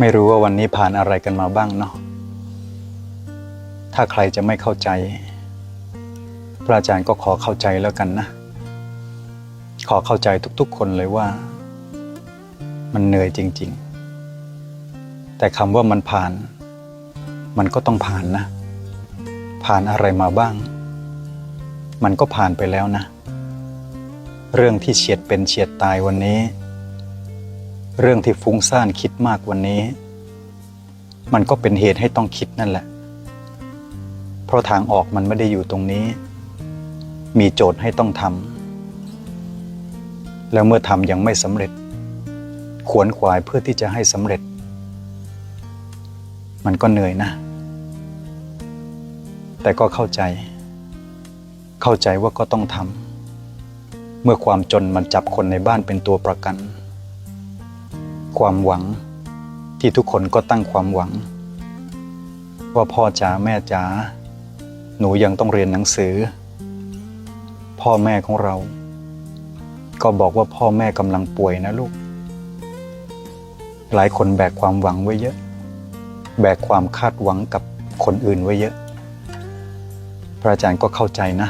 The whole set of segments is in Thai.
ไม่รู้ว่าวันนี้ผ่านอะไรกันมาบ้างเนาะ ถ้าใครจะไม่เข้าใจ พระอาจารย์ก็ขอเข้าใจแล้วกันนะ ขอเข้าใจทุกๆคนเลยว่า มันเหนื่อยจริง ๆ แต่คำว่ามันผ่าน มันก็ต้องผ่านนะ ผ่านอะไรมาบ้าง มันก็ผ่านไปแล้วนะ เรื่องที่เฉียดเป็นเฉียดตายวันนี้ เรื่องที่ฟุ้งซ่านคิดมากวันนี้ มันก็เป็นเหตุให้ต้องคิดนั่นแหละ เพราะทางออกมันไม่ได้อยู่ตรงนี้ มีโจทย์ให้ต้องทำแล้วเมื่อทำยังไม่สำเร็จ ขวนขวายเพื่อที่จะให้สำเร็จ มันก็เหนื่อยนะ แต่ก็เข้าใจ เข้าใจว่าก็ต้องทำเมื่อความจนมันจับคนในบ้านเป็นตัวประกัน ความหวังที่ทุกคนก็ตั้งความหวัง ว่าพ่อจ๋าแม่จ๋าหนูยังต้องเรียนหนังสือ พ่อแม่ของเรา ก็บอกว่าพ่อแม่กำลังป่วยนะลูก หลายคนแบกความหวังไว้เยอะ แบกความคาดหวังกับคนอื่นไว้เยอะ พระอาจารย์ก็เข้าใจนะ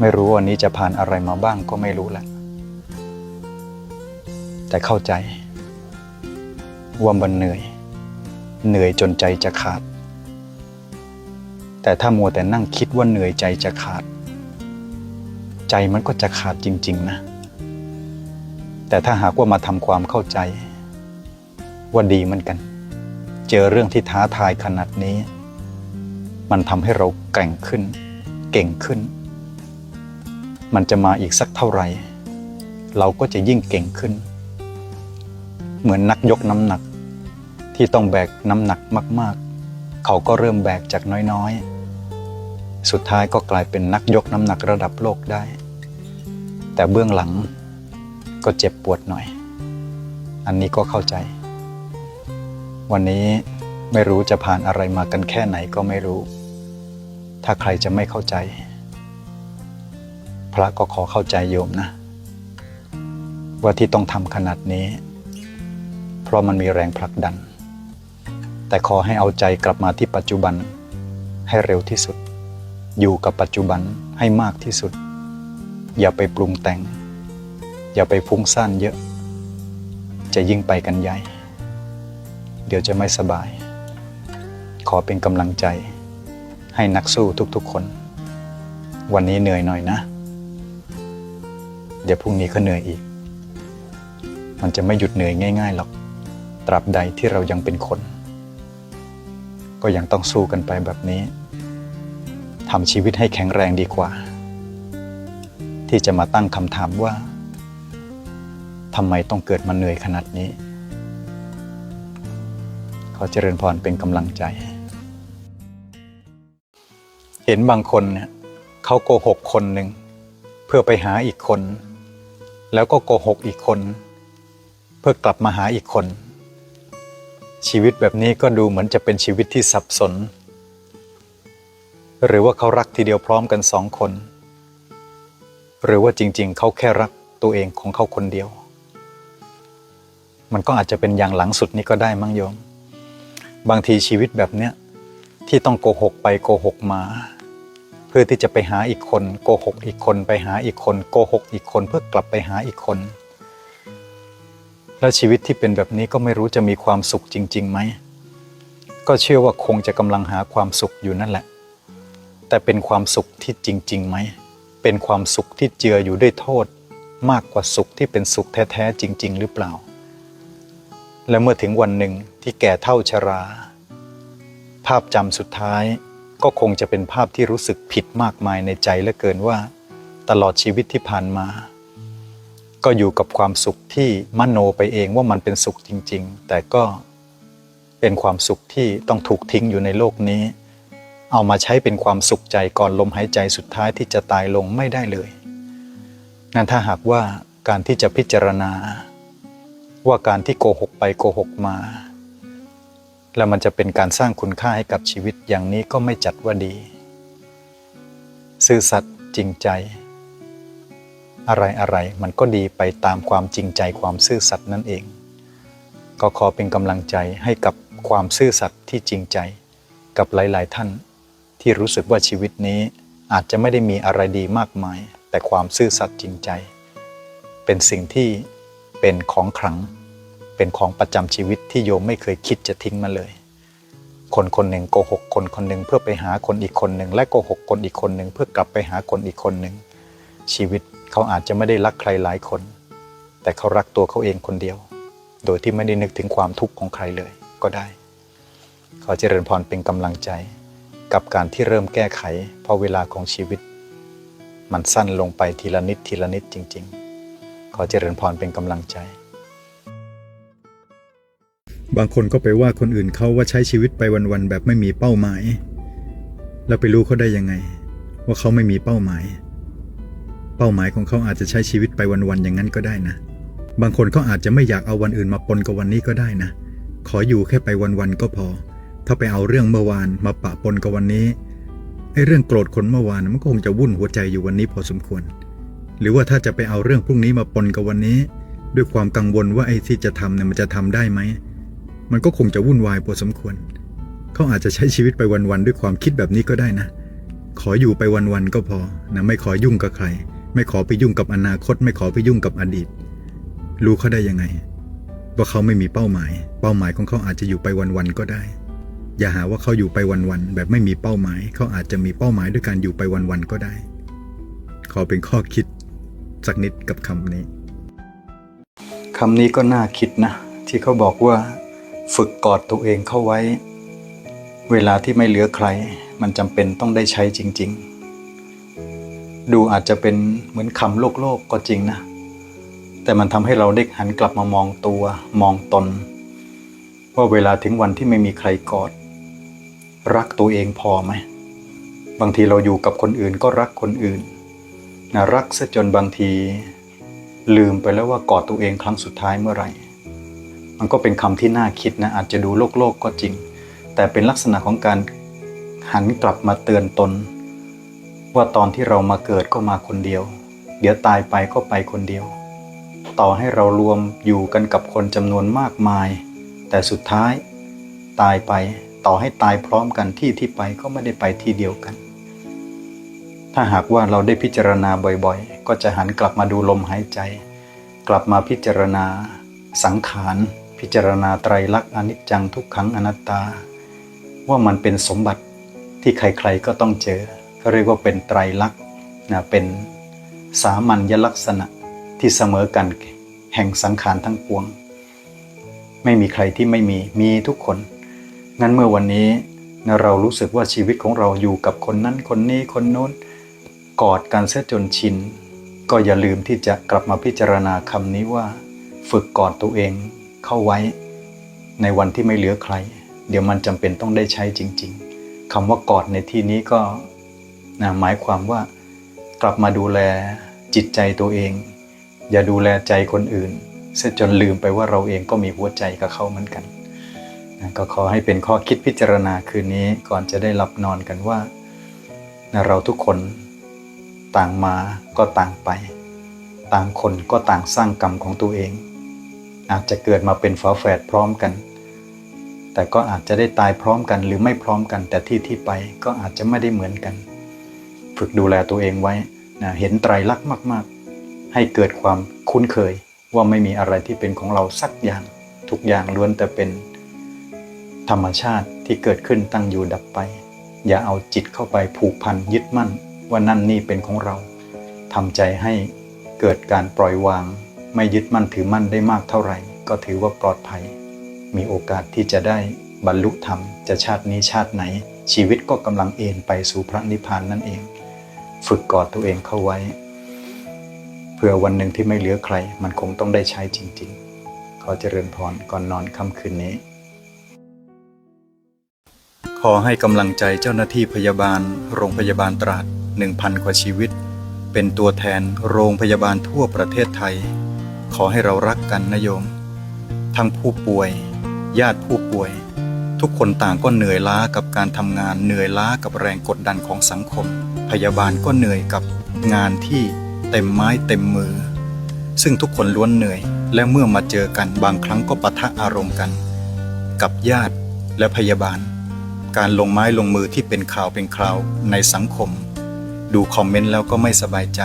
ไม่รู้วันนี้จะผ่านอะไรมาบ้างก็ไม่รู้แหละ แต่เข้าใจ ว่ามันเหนื่อย เหนื่อยจนใจจะขาด แต่ถ้ามัวแต่นั่งคิดว่าเหนื่อยใจจะขาด ใจมันก็จะขาดจริง ๆ นะ แต่ถ้าหากว่ามาทำความเข้าใจ ว่าดีเหมือนกัน เจอเรื่องที่ท้าทายขนาดนี้ มันทำให้เราแกร่งขึ้น เก่งขึ้น มันจะมาอีกสักเท่าไหร่เราก็จะยิ่งเก่งขึ้น เหมือนนักยกน้ำหนัก ที่ต้องแบกน้ำหนักมากๆ เขาก็เริ่มแบกจากน้อยๆ สุดท้ายก็กลายเป็นนักยกน้ำหนักระดับโลกได้ แต่เบื้องหลังก็เจ็บปวดหน่อย อันนี้ก็เข้าใจ วันนี้ไม่รู้จะผ่านอะไรมากันแค่ไหนก็ไม่รู้ ถ้าใครจะไม่เข้าใจ พระก็ขอเข้าใจโยมนะ ว่าที่ต้องทำขนาดนี้ เพราะมันมีแรงผลักดัน แต่ขอให้เอาใจกลับมาที่ปัจจุบันให้เร็วที่สุด อยู่กับปัจจุบันให้มากที่สุด อย่าไปปรุงแต่ง อย่าไปฟุ้งซ่านเยอะ จะยิ่งไปกันใหญ่ เดี๋ยวจะไม่สบาย ขอเป็นกำลังใจ ให้นักสู้ทุกๆคน วันนี้เหนื่อยหน่อยนะ เดี๋ยวพรุ่งนี้ก็เหนื่อยอีก มันจะไม่หยุดเหนื่อยง่ายๆหรอก ตราบใดที่เรายังเป็นคน ก็ยังต้องสู้กันไปแบบนี้ทำชีวิตให้แข็งแรงดีกว่า ที่จะมาตั้งคำถามว่าทำไมต้องเกิดมาเหนื่อยขนาดนี้ ขอเจริญพรเป็นกำลังใจ เห็นบางคนเนี่ยเขาโกหกคนหนึ่ง เพื่อไปหาอีกคน แล้วก็โกหกอีกคน เพื่อกลับมาหาอีกคน ชีวิตแบบนี้ก็ดูเหมือนจะเป็นชีวิตที่สับสน หรือว่าเขารักทีเดียวพร้อมกันสองคน หรือว่าจริงๆ เขาแค่รักตัวเองของเขาคนเดียว มันก็อาจจะเป็นอย่างหลังสุดนี้ก็ได้มั้งโยม บางทีชีวิตแบบเนี้ยที่ต้องโกหกไปโกหกมา เพื่อที่จะไปหาอีกคน โกหกอีกคนไปหาอีกคน โกหกอีกคนเพื่อกลับไปหาอีกคน แล้วชีวิตที่เป็นแบบนี้ก็ไม่รู้จะมีความสุขจริงๆไหม ก็เชื่อว่าคงจะกำลังหาความสุขอยู่นั่นแหละ แต่เป็นความสุขที่จริงๆไหม เป็นความสุขที่เจืออยู่ด้วยโทษ มากกว่าสุขที่เป็นสุขแท้ๆจริง ๆ หรือเปล่า และเมื่อถึงวันหนึ่งที่แก่เท่าชรา ภาพจำสุดท้ายก็คงจะเป็นภาพที่รู้สึกผิดมากมายในใจเหลือเกินว่า ตลอดชีวิตที่ผ่านมา ก็อยู่กับความสุขที่มโนไปเองว่ามันเป็นสุขจริง ๆ แต่ก็เป็นความสุขที่ต้องถูกทิ้งอยู่ในโลกนี้ เอามาใช้เป็นความสุขใจก่อนลมหายใจสุดท้ายที่จะตายลงไม่ได้เลย นั่นถ้าหากว่าการที่จะพิจารณา ว่าการที่โกหกไปโกหกมา แล้วมันจะเป็นการสร้างคุณค่าให้กับชีวิตอย่างนี้ก็ไม่จัดว่าดี ซื่อสัตย์จริงใจ อะไรอะไรมันก็ดีไปตามความจริงใจความซื่อสัตย์นั่นเอง ก็ขอเป็นกำลังใจให้กับความซื่อสัตย์ที่จริงใจกับหลาย ๆ ท่าน ที่รู้สึกว่าชีวิตนี้อาจจะไม่ได้มีอะไรดีมากมาย แต่ความซื่อสัตย์จริงใจ เป็นสิ่งที่เป็นของขลัง เป็นของประจำชีวิตที่โยมไม่เคยคิดจะทิ้งมาเลย คนคนหนึ่งโกหกคนคนหนึ่งเพื่อไปหาคนอีกคนหนึ่งและโกหกคนอีกคนหนึ่งเพื่อกลับไปหาคนอีกคนหนึ่งชีวิต เขาอาจจะไม่ได้รักใครหลายคน แต่เขารักตัวเขาเองคนเดียว โดยที่ไม่ได้นึกถึงความทุกข์ของใครเลยก็ได้ ขอเจริญพรเป็นกำลังใจ กับการที่เริ่มแก้ไข เพราะเวลาของชีวิต มันสั้นลงไปทีละนิดทีละนิดจริง ๆ ขอเจริญพรเป็นกำลังใจบางคนก็ไปว่าคนอื่นเขาว่าใช้ชีวิตไปวันๆแบบไม่มีเป้าหมาย แล้วไปรู้เขาได้ยังไง ว่าเขาไม่มีเป้าหมาย เป้าหมายของเขาอาจจะใช้ชีวิตไปวันๆอย่างนั้นก็ได้นะ บางคนเขาอาจจะไม่อยากเอาวันอื่นมาปนกับวันนี้ก็ได้นะ ขออยู่แค่ไปวันๆก็พอ ถ้าไปเอาเรื่องเมื่อวานมาปะปนกับวันนี้ไอ้เรื่องโกรธคนเมื่อวานมันก็คงจะวุ่นหัวใจอยู่วันนี้พอสมควร หรือว่าถ้าจะไปเอาเรื่องพรุ่งนี้มาปนกับวันนี้ ด้วยความกังวลว่าไอ้ที่จะทำเนี่ยมันจะทำได้ไหมมันก็คงจะวุ่นวายพอสมควร เขาอาจจะใช้ชีวิตไปวันๆด้วยความคิดแบบนี้ก็ได้นะ ขออยู่ไปวันๆก็พอนะไม่ขอยุ่งกับใคร ไม่ขอไปยุ่งกับอนาคต ไม่ขอไปยุ่งกับอดีต รู้เขาได้ยังไง ว่าเขาไม่มีเป้าหมาย เป้าหมายของเขาอาจจะอยู่ไปวันๆก็ได้ อย่าหาว่าเขาอยู่ไปวันๆแบบไม่มีเป้าหมาย เขาอาจจะมีเป้าหมายด้วยการอยู่ไปวันๆก็ได้ ขอเป็นข้อคิดสักนิดกับคำนี้คำนี้ก็น่าคิดนะ ที่เขาบอกว่า ฝึกกอดตัวเองเข้าไว้ เวลาที่ไม่เหลือใคร มันจำเป็นต้องได้ใช้จริง ๆ ดูอาจจะเป็นเหมือนคำโลกโลกๆก็จริงนะ แต่มันทำให้เราได้หันกลับมามองตัวมองตน ว่าเวลาถึงวันที่ไม่มีใครกอด รักตัวเองพอไหม บางทีเราอยู่กับคนอื่นก็รักคนอื่นนะรักซะจนบางที ลืมไปแล้วว่ากอดตัวเองครั้งสุดท้ายเมื่อไหร่ มันก็เป็นคำที่น่าคิดนะอาจจะดูโลกโลกก็จริง แต่เป็นลักษณะของการหันกลับมาเตือนตน ว่าตอนที่เรามาเกิดก็มาคนเดียว เดี๋ยวตายไปก็ไปคนเดียว ต่อให้เรารวมอยู่กันกับคนจำนวนมากมาย แต่สุดท้าย ตายไปต่อให้ตายพร้อมกันที่ที่ไปก็ไม่ได้ไปที่เดียวกัน ถ้าหากว่าเราได้พิจารณาบ่อยๆ ก็จะหันกลับมาดูลมหายใจ กลับมาพิจารณา สังขารพิจารณาไตรลักษณ์อนิจจังทุกขังอนัตตา ว่ามันเป็นสมบัติที่ใครๆก็ต้องเจอ เรียกว่าเป็นไตรลักษณ์นะเป็นสามัญลักษณะที่เสมอกันแห่งสังขารทั้งปวง ไม่มีใครที่ไม่มีมีทุกคน งั้นเมื่อวันนี้นะเรารู้สึกว่าชีวิตของเราอยู่กับคนนั้นคนนี้คนโน้น กอดกันเสียจนชิน ก็อย่าลืมที่จะกลับมาพิจารณาคำนี้ว่า ฝึกกอดตัวเองเข้าไว้ ในวันที่ไม่เหลือใคร เดี๋ยวมันจำเป็นต้องได้ใช้จริง ๆคำว่ากอดในที่นี้ก็ นะหมายความว่ากลับมาดูแลจิตใจตัวเอง อย่าดูแลใจคนอื่นเสียจนลืมไปว่าเราเองก็มีหัวใจกับเขาเหมือนกันนะก็ขอให้เป็นข้อคิดพิจารณาคืนนี้ก่อนจะได้หลับนอนกันว่านะเราทุกคนต่างมาก็ต่างไป ต่างคนก็ต่างสร้างกรรมของตัวเอง อาจจะเกิดมาเป็นฝาแฝดพร้อมกัน แต่ก็อาจจะได้ตายพร้อมกันหรือไม่พร้อมกัน แต่ที่ที่ไปก็อาจจะไม่ได้เหมือนกัน ฝึกดูแลตัวเองไว้นะเห็นไตรลักษณ์มาก ๆ ให้เกิดความคุ้นเคยว่าไม่มีอะไรที่เป็นของเราสักอย่าง ทุกอย่างล้วนแต่เป็นธรรมชาติที่เกิดขึ้นตั้งอยู่ดับไป อย่าเอาจิตเข้าไปผูกพันยึดมั่น ว่านั่นนี่เป็นของเราทำใจให้เกิดการปล่อยวาง ไม่ยึดมั่นถือมั่นได้มากเท่าไหร่ ก็ถือว่าปลอดภัย มีโอกาสที่จะได้บรรลุธรรม จะชาตินี้ชาติไหน ชีวิตก็กำลังเอนไปสู่พระนิพพานนั่นเอง ฝึกกอดตัวเองเข้าไว้ เพื่อวันหนึ่งที่ไม่เหลือใคร มันคงต้องได้ใช้จริง ๆ ขอเจริญพรก่อนนอนค่ำคืนนี้ ขอให้กำลังใจเจ้าหน้าที่พยาบาล โรงพยาบาลตราด1,000 กว่าชีวิต เป็นตัวแทนโรงพยาบาลทั่วประเทศไทย ขอให้เรารักกันนะโยม ทั้งผู้ป่วย ญาติผู้ป่วย ทุกคนต่างก็เหนื่อยล้ากับการทำงานเหนื่อยล้ากับแรงกดดันของสังคม พยาบาลก็เหนื่อยกับงานที่เต็มไม้เต็มมือ ซึ่งทุกคนล้วนเหนื่อย และเมื่อมาเจอกันบางครั้งก็ปะทะอารมณ์กัน กับญาติและพยาบาล การลงไม้ลงมือที่เป็นข่าวเป็นคราวในสังคม ดูคอมเมนต์แล้วก็ไม่สบายใจ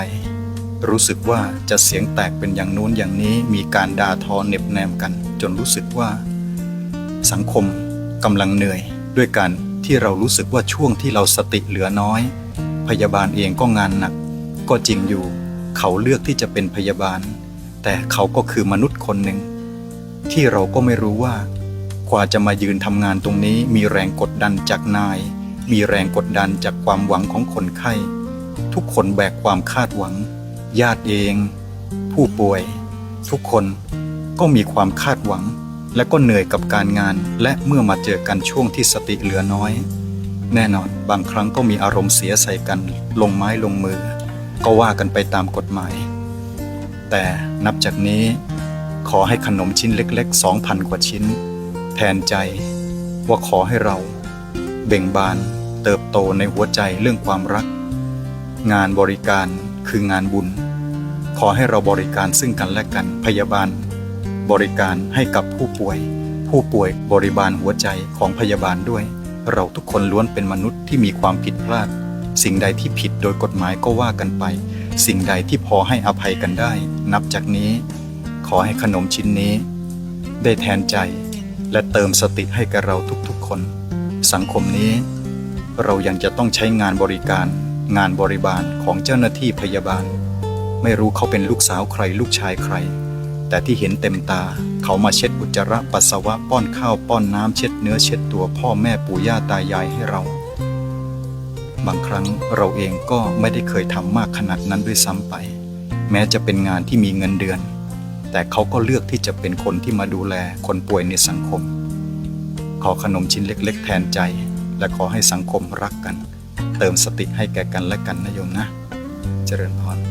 รู้สึกว่าจะเสียงแตกเป็นอย่างนู้นอย่างนี้มีการด่าทอเน็บแนมกัน จนรู้สึกว่า สังคมกำลังเหนื่อยด้วยการที่เรารู้สึกว่าช่วงที่เราสติเหลือน้อย พยาบาลเองก็งานหนัก ก็จริงอยู่ เขาเลือกที่จะเป็นพยาบาล แต่เขาก็คือมนุษย์คนหนึ่ง ที่เราก็ไม่รู้ว่า กว่าจะมายืนทำงานตรงนี้มีแรงกดดันจากนาย มีแรงกดดันจากความหวังของคนไข้ ทุกคนแบกความคาดหวัง ญาติเอง ผู้ป่วย ทุกคนก็มีความคาดหวัง และก็เหนื่อยกับการงาน และเมื่อมาเจอกันช่วงที่สติเหลือน้อย แน่นอนบางครั้งก็มีอารมณ์เสียใส่กันลงไม้ลงมือ ก็ว่ากันไปตามกฎหมาย แต่นับจากนี้ขอให้ขนมชิ้นเล็กๆ 2,000 กว่าชิ้น แทนใจว่าขอให้เรา เบ่งบานเติบโตในหัวใจเรื่องความรัก งานบริการคืองานบุญ ขอให้เราบริการซึ่งกันและกันพยาบาล บริการให้กับผู้ป่วย ผู้ป่วยบริบาลหัวใจของพยาบาลด้วย เราทุกคนล้วนเป็นมนุษย์ที่มีความผิดพลาด สิ่งใดที่ผิดโดยกฎหมายก็ว่ากันไป สิ่งใดที่พอให้อภัยกันได้ นับจากนี้ ขอให้ขนมชิ้นนี้ ได้แทนใจ และเติมสติให้กับเราทุกๆคน สังคมนี้ เรายังจะต้องใช้งานบริการ งานบริบาลของเจ้าหน้าที่พยาบาล ไม่รู้เขาเป็นลูกสาวใครลูกชายใคร แต่ที่เห็นเต็มตา เขามาเช็ดอุจจาระปัสสาวะป้อนข้าวป้อนน้ำเช็ดเนื้อเช็ดตัวพ่อแม่ปู่ย่าตายายให้เรา บางครั้งเราเองก็ไม่ได้เคยทำมากขนาดนั้นด้วยซ้ำไป แม้จะเป็นงานที่มีเงินเดือน แต่เขาก็เลือกที่จะเป็นคนที่มาดูแลคนป่วยในสังคม ขอขนมชิ้นเล็ก ๆ แทนใจ และขอให้สังคมรักกัน เติมสติให้แก่กันและกันนะโยมนะ เจริญพร